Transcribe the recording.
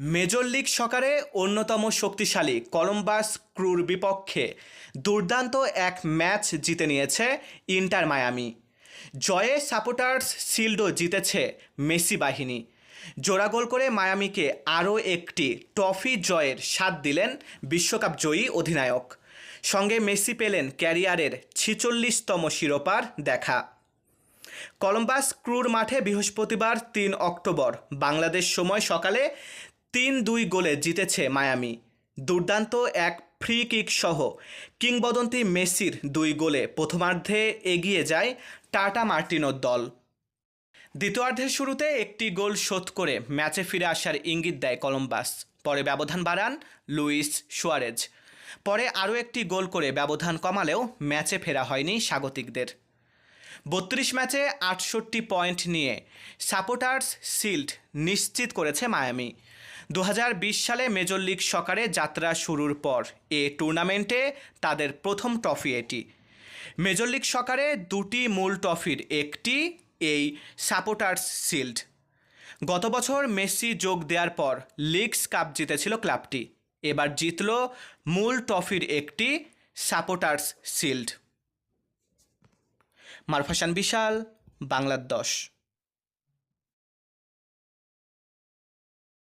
Major league সকারে অন্যতম শক্তিশালী Columbus ক্রুর বিপক্ষে দুর্দান্ত এক ম্যাচ জিতে নিয়েছে ইন্টার মায়ামি। জয়ে সাপোর্টার্স শিল্ডও জিতেছে মেসি বাহিনী। জোড়া গোল করে মায়ামিকে আরও একটি ট্রফি জয়ের স্বাদ দিলেন বিশ্বকাপ জয়ী অধিনায়ক। সঙ্গে মেসি পেলেন ক্যারিয়ারের ছিচল্লিশতম শিরোপার দেখা। কলম্বাস ক্রুর মাঠে বৃহস্পতিবার তিন অক্টোবর বাংলাদেশ সময় সকালে তিন দুই গোলে জিতেছে মায়ামি। দুর্দান্ত এক ফ্রি কিক সহ কিংবদন্তি মেসির দুই গোলে প্রথমার্ধে এগিয়ে যায় টাটা মার্টিনোর দল। দ্বিতীয়ার্ধের শুরুতে একটি গোল শোধ করে ম্যাচে ফিরে আসার ইঙ্গিত দেয় কলম্বাস। পরে ব্যবধান বাড়ান লুইস সুয়ারেজ। পরে আরও একটি গোল করে ব্যবধান কমালেও ম্যাচে ফেরা হয়নি স্বাগতিকদের। বত্রিশ ম্যাচে আটষট্টি পয়েন্ট নিয়ে সাপোর্টার্স শিল্ড নিশ্চিত করেছে মায়ামি। দু হাজার বিশ সালে মেজর লিগ সকারে যাত্রা শুরুর পর এ টুর্নামেন্টে তাদের প্রথম ট্রফি এটি। মেজর লিগ সকারে দুটি মূল ট্রফির একটি এই সাপোর্টার্স শিল্ড গত বছর মেসি যোগ দেওয়ার পর লিগস কাপ জিতেছিল ক্লাবটি। এবার জিতল মূল ট্রফির একটি সাপোর্টার্স শিল্ড মারফাসান বিশাল বাংলার দশ।